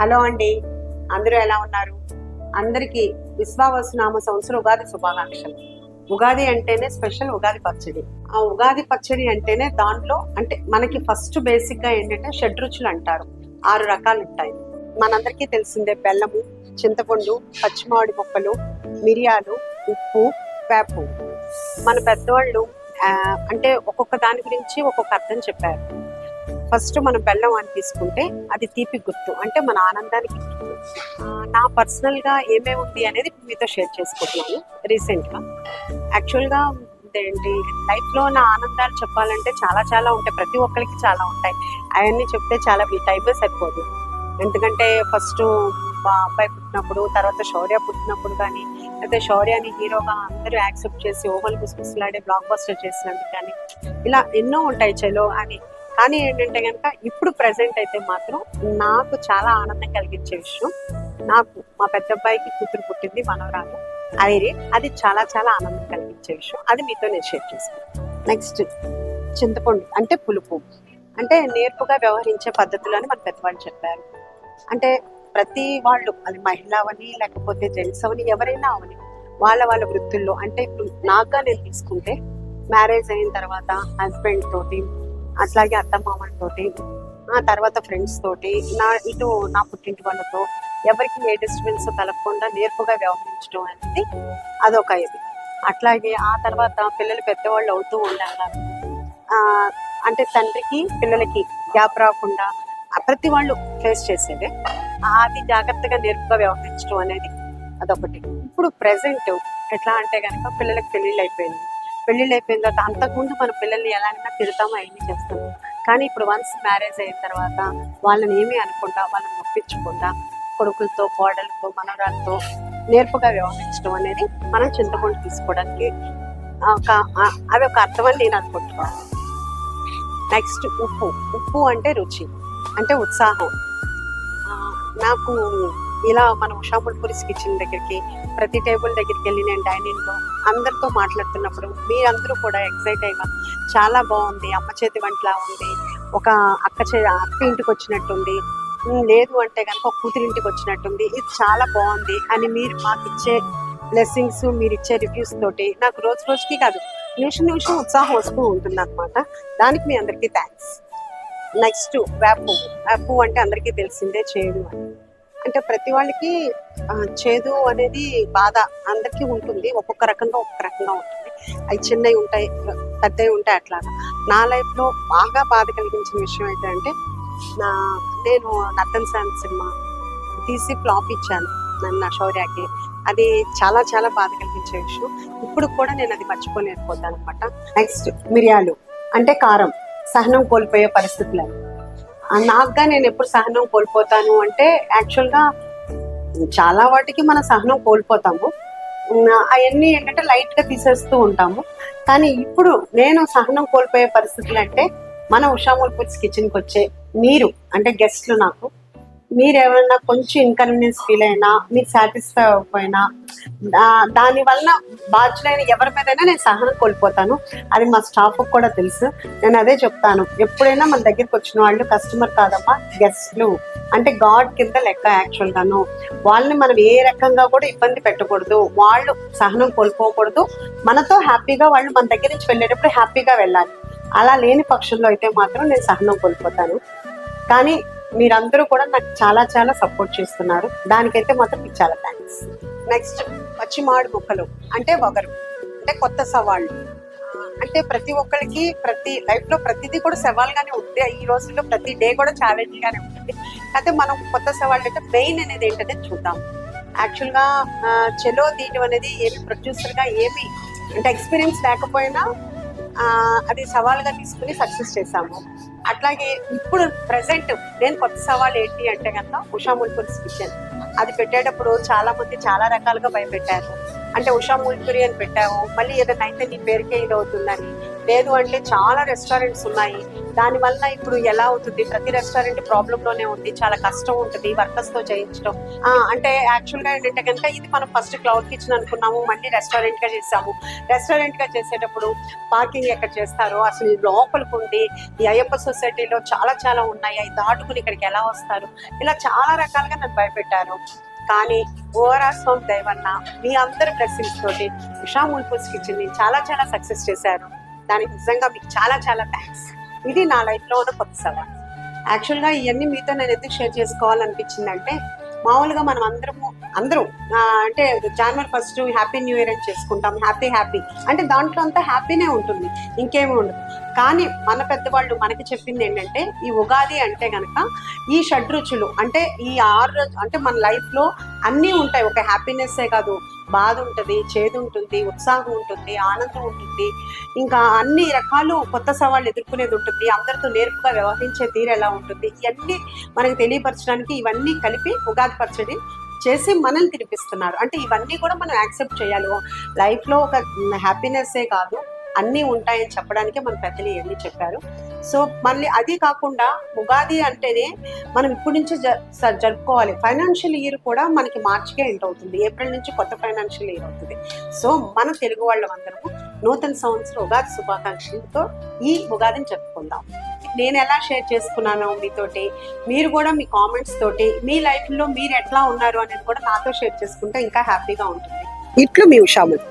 Hello అండి. అందరూ ఎలా ఉన్నారు? అందరికీ విశ్వావసునామ సంవత్సరం ఉగాది శుభాకాంక్షలు. ఉగాది అంటేనే స్పెషల్ ఉగాది పచ్చడి. ఆ ఉగాది పచ్చడి అంటేనే దాంట్లో అంటే మనకి ఫస్ట్ బేసిక్గా ఏంటంటే షడ్రుచులు అంటారు. ఆరు రకాలు ఉంటాయి. మనందరికీ తెలిసిందే బెల్లము చింతపండు పచ్చిమామిడి ముక్కలు మిరియాలు ఉప్పు వేపు. మన పెద్దవాళ్ళు అంటే ఒక్కొక్క దాని గురించి ఒక్కొక్క అర్థం చెప్పారు. ఫస్ట్ మనం బెల్లం అని తీసుకుంటే అది తీపి గుర్తు అంటే మన ఆనందానికి గుర్తు నా పర్సనల్గా ఏమేమి ఉంది అనేది మీతో షేర్ చేసుకుంటున్నాను రీసెంట్గా యాక్చువల్గా ఏంటి లైఫ్లో నా ఆనందాలు చెప్పాలంటే చాలా చాలా ఉంటాయి ప్రతి ఒక్కరికి చాలా ఉంటాయి. అవన్నీ చెప్తే చాలా ఈ టైమే సరిపోదు. ఎందుకంటే ఫస్ట్ మా అబ్బాయి పుట్టినప్పుడు తర్వాత శౌర్య పుట్టినప్పుడు కానీ అయితే శౌర్యాని హీరోగా అందరూ యాక్సెప్ట్ చేసి ఓహల్ గుసగుసలాడే బ్లాక్ బస్టర్ చేసినందుకు కానీ ఇలా ఎన్నో ఉంటాయి చలో అని. కానీ ఏంటంటే కనుక ఇప్పుడు ప్రజెంట్ అయితే మాత్రం నాకు చాలా ఆనందం కలిగించే విషయం. నాకు మా పెద్ద అబ్బాయికి కూతురు పుట్టింది మనవరాలు. ఐరి అది చాలా చాలా ఆనందం కలిగించే విషయం. అది మీతో నేను షేర్ చేసుకున్నాను నెక్స్ట్ చింతపండు అంటే పులుపు. అంటే నేర్పుగా వ్యవహరించే పద్ధతులు అని మన పెద్దవాళ్ళు చెప్పారు. అంటే ప్రతి వాళ్ళు అది మహిళ అవని లేకపోతే జెంట్స్ అవని ఎవరైనా అవని వాళ్ళ వాళ్ళ వృత్తుల్లో అంటే ఇప్పుడు నాగా నేను తీసుకుంటే మ్యారేజ్ అయిన తర్వాత హస్బెండ్ తోటి అట్లాగే అత్తమామలతోటి ఆ తర్వాత ఫ్రెండ్స్ తోటి నా ఇటు నా పుట్టింటి వాళ్ళతో ఎవరికి ఏ డిస్టర్బెన్స్ కలగకుండా నేర్పుగా వ్యవహరించడం అనేది అదొక ఇది. అట్లాగే ఆ తర్వాత పిల్లలు పెద్దవాళ్ళు అవుతూ ఉండాలి? అంటే తండ్రికి పిల్లలకి గ్యాప్ రాకుండా ప్రతి వాళ్ళు ఫేస్ చేసేదే. అది జాగ్రత్తగా నేర్పుగా వ్యవహరించడం అనేది అదొకటి. ఇప్పుడు ప్రెసెంట్ ఎట్లా అంటే కనుక పిల్లలకి పెళ్ళిళ్ళు అయిపోయింది పెళ్ళిళ్ళు అయిపోయిన తర్వాత అంతకుముందు మన పిల్లల్ని ఎలాగైనా తిడతామో అవన్నీ చేస్తాం. కానీ ఇప్పుడు వన్స్ మ్యారేజ్ అయిన తర్వాత వాళ్ళని ఏమీ అనుకుంటా వాళ్ళని నొప్పించకుండా కొడుకులతో కోడలతో మనవరాలతో నేర్పుగా వ్యవహరించడం అనేది మనం చింతపండు తీసుకోవడానికి ఒక అవి ఒక అర్థం అని నేను అనుకుంటున్నాను. నెక్స్ట్ ఉప్పు. ఉప్పు అంటే రుచి అంటే ఉత్సాహం. నాకు ఇలా మనం ఉషాముల్పురిస్ కిచెన్ దగ్గరికి ప్రతి టేబుల్ దగ్గరికి వెళ్ళి నేను డైనింగ్లో అందరితో మాట్లాడుతున్నప్పుడు మీరందరూ కూడా ఎక్సైట్ అయినా చాలా బాగుంది అమ్మ చేతి వంటలా ఉంది ఒక అక్క చే అక్క ఇంటికి వచ్చినట్టుంది లేదు అంటే కనుక కూతురింటికి వచ్చినట్టుంది ఇది చాలా బాగుంది అని మీరు మాకు ఇచ్చే బ్లెస్సింగ్స్ మీరు ఇచ్చే రివ్యూస్ తోటి నాకు రోజు రోజుకి కాదు నిమిషం నిమిషం ఉత్సాహం వస్తూ ఉంటుంది అనమాట దానికి మీ అందరికీ థ్యాంక్స్ నెక్స్ట్ వేపు వేపు అంటే అందరికీ తెలిసిందే చేయడం అని. అంటే ప్రతి వాళ్ళకి చేదు అనేది బాధ అందరికీ ఉంటుంది. ఒక్కొక్క రకంగా ఒక్కొక్క రకంగా ఉంటుంది. అవి చిన్నవి ఉంటాయి పెద్దవి ఉంటాయి అట్లా నా లైఫ్లో బాగా బాధ కలిగించిన విషయం అయితే అంటే నా నేను నర్తన్ సాన్ సినిమా తీసి ఫ్లాప్ ఇచ్చాను నన్ను నా శౌర్యకి అది చాలా చాలా బాధ కలిగించే విషయం. ఇప్పుడు కూడా నేను అది మర్చిపోలేకపోతాను అనమాట నెక్స్ట్ మిరియాలు అంటే కారం. సహనం కోల్పోయే పరిస్థితులు నాకుగా నేను ఎప్పుడు సహనం కోల్పోతాను అంటే యాక్చువల్గా చాలా వాటికి మన సహనం కోల్పోతాము. అవన్నీ ఏంటంటే లైట్గా తీసేస్తూ ఉంటాము. కానీ ఇప్పుడు నేను సహనం కోల్పోయే పరిస్థితులు అంటే మన ఉషామూల్పూర్స్ కిచెన్కి వచ్చే మీరు అంటే గెస్ట్లు నాకు మీరు కొంచెం ఇన్కన్వీనియన్స్ ఫీల్ అయినా మీరు సాటిస్ఫై అవ్వకపోయినా దాని వలన బాధ్యులైన ఎవరి మీదైనా నేను సహనం కోల్పోతాను. అది మా స్టాఫ్ కూడా తెలుసు. నేను అదే చెప్తాను. ఎప్పుడైనా మన దగ్గరికి వచ్చిన వాళ్ళు కస్టమర్ కాదమ్మా గెస్ట్లు అంటే గాడ్ కింద లెక్క యాక్చువల్గాను వాళ్ళని మనం ఏ రకంగా కూడా ఇబ్బంది పెట్టకూడదు. వాళ్ళు సహనం కోల్పోకూడదు. మనతో హ్యాపీగా వాళ్ళు మన దగ్గర నుంచి వెళ్ళేటప్పుడు హ్యాపీగా వెళ్ళాలి. అలా లేని పక్షంలో అయితే మాత్రం నేను సహనం కోల్పోతాను. కానీ మీరందరూ కూడా నాకు చాలా చాలా సపోర్ట్ చేస్తున్నారు. దానికైతే మాత్రం మీకు చాలా థ్యాంక్స్ నెక్స్ట్ పచ్చి మామిడి ముక్కలు. అంటే వగరు. అంటే కొత్త సవాళ్ళు. అంటే ప్రతి ఒక్కరికి ప్రతి లైఫ్లో ప్రతిదీ కూడా సవాల్గానే ఉంది. ఈ రోజుల్లో ప్రతి డే కూడా ఛాలెంజ్గానే ఉంటుంది అయితే మనం కొత్త సవాళ్ళు అంటే మెయిన్ అనేది ఏంటనేది చూద్దాం. యాక్చువల్గా చెలో తీయడం అనేది ఏమి ప్రొడ్యూసర్గా ఏమి అంటే ఎక్స్పీరియన్స్ లేకపోయినా అది సవాల్గా తీసుకుని సక్సెస్ చేశాము. అట్లాగే ఇప్పుడు ప్రెసెంట్ నేను కొత్త సవాల్ ఏంటి అంటే కనుక ఉషా ముల్పురిస్ కిచెన్ అది పెట్టేటప్పుడు చాలా మంది చాలా రకాలుగా భయపెట్టారు. అంటే ఉషా ముల్పురి అని పెట్టాము మళ్ళీ ఏదైనా అయితే నీ పేరుకే ఇది అవుతుందని. లేదు అంటే చాలా రెస్టారెంట్స్ ఉన్నాయి. దాని వల్ల ఇప్పుడు ఎలా అవుతుంది? ప్రతి రెస్టారెంట్ ప్రాబ్లమ్లోనే ఉంది. చాలా కష్టం ఉంటుంది వర్కర్స్తో చేయించడం. అంటే యాక్చువల్గా ఏంటంటే కనుక ఇది మనం ఫస్ట్ క్లౌడ్ కిచెన్ అనుకున్నాము మళ్ళీ రెస్టారెంట్గా చేసాము రెస్టారెంట్గా చేసేటప్పుడు పార్కింగ్ ఎక్కడ చేస్తారు అసలు లోపలికి ఉండి ఈ అయ్యప్ప సొసైటీలో చాలా చాలా ఉన్నాయి. అవి దాటుకుని ఇక్కడికి ఎలా వస్తారు? ఇలా చాలా రకాలుగా నన్ను భయపెట్టారు. కానీ ఓఆర్ఆర్ దయవన్న మీ అందరి బ్లెస్సింగ్స్ తోటి ఉషా ముల్పూస్ కిచెన్ని చాలా చాలా సక్సెస్ చేశారు. దానికి నిజంగా మీకు చాలా చాలా థ్యాంక్స్ ఇది నా లైఫ్లో ఉన్న కొత్త సవాల్. యాక్చువల్గా ఇవన్నీ మీతో నేను ఎందుకు షేర్ చేసుకోవాలనిపించిందంటే మామూలుగా మనం అందరము అందరూ అంటే January first happy new year అని చేసుకుంటాం హ్యాపీ హ్యాపీ అంటే దాంట్లో అంతా హ్యాపీనే ఉంటుంది ఇంకేమీ ఉండదు. కానీ మన పెద్దవాళ్ళు మనకి చెప్పింది ఏంటంటే ఈ ఉగాది అంటే కనుక ఈ షడ్రుచులు అంటే ఈ ఆరు రోజు అంటే మన లైఫ్లో అన్నీ ఉంటాయి. ఒక హ్యాపీనెస్సే కాదు బాధ ఉంటుంది చేదు ఉంటుంది ఉత్సాహం ఉంటుంది ఆనందం ఉంటుంది. ఇంకా అన్ని రకాలు కొత్త సవాళ్ళు ఎదుర్కొనేది ఉంటుంది. అందరితో నేర్పుగా వ్యవహరించే తీరు ఎలా ఉంటుంది? ఇవన్నీ మనకి తెలియపరచడానికి ఇవన్నీ కలిపి ఉగాది పచ్చడి చేసి మనల్ని తినిపిస్తున్నారు. అంటే ఇవన్నీ కూడా మనం యాక్సెప్ట్ చేయాలి. లైఫ్లో ఒక హ్యాపీనెస్సే కాదు. అన్నీ ఉంటాయని చెప్పడానికే మన పెద్దలు ఇవన్నీ చెప్పారు. సో మళ్ళీ అది కాకుండా ఉగాది అంటేనే మనం ఇప్పటి నుంచి జ- స- జరుపుకోవాలి. ఫైనాన్షియల్ ఇయర్ కూడా మనకి మార్చికే ఎండ్ అవుతుంది. ఏప్రిల్ నుంచి కొత్త ఫైనాన్షియల్ ఇయర్ అవుతుంది. సో మన తెలుగు వాళ్ళం అందరము నూతన సంవత్సరం ఉగాది శుభాకాంక్షలతో ఈ ఉగాదిని జరుపుకుందాం. నేను ఎలా షేర్ చేసుకున్నానో మీతోటి మీరు కూడా మీ కామెంట్స్ తోటి మీ లైఫ్లో మీరు ఎట్లా ఉన్నారు అనేది కూడా నాతో షేర్ చేసుకుంటే ఇంకా హ్యాపీగా ఉంటుంది. ఇట్లు మీ ఉషామతి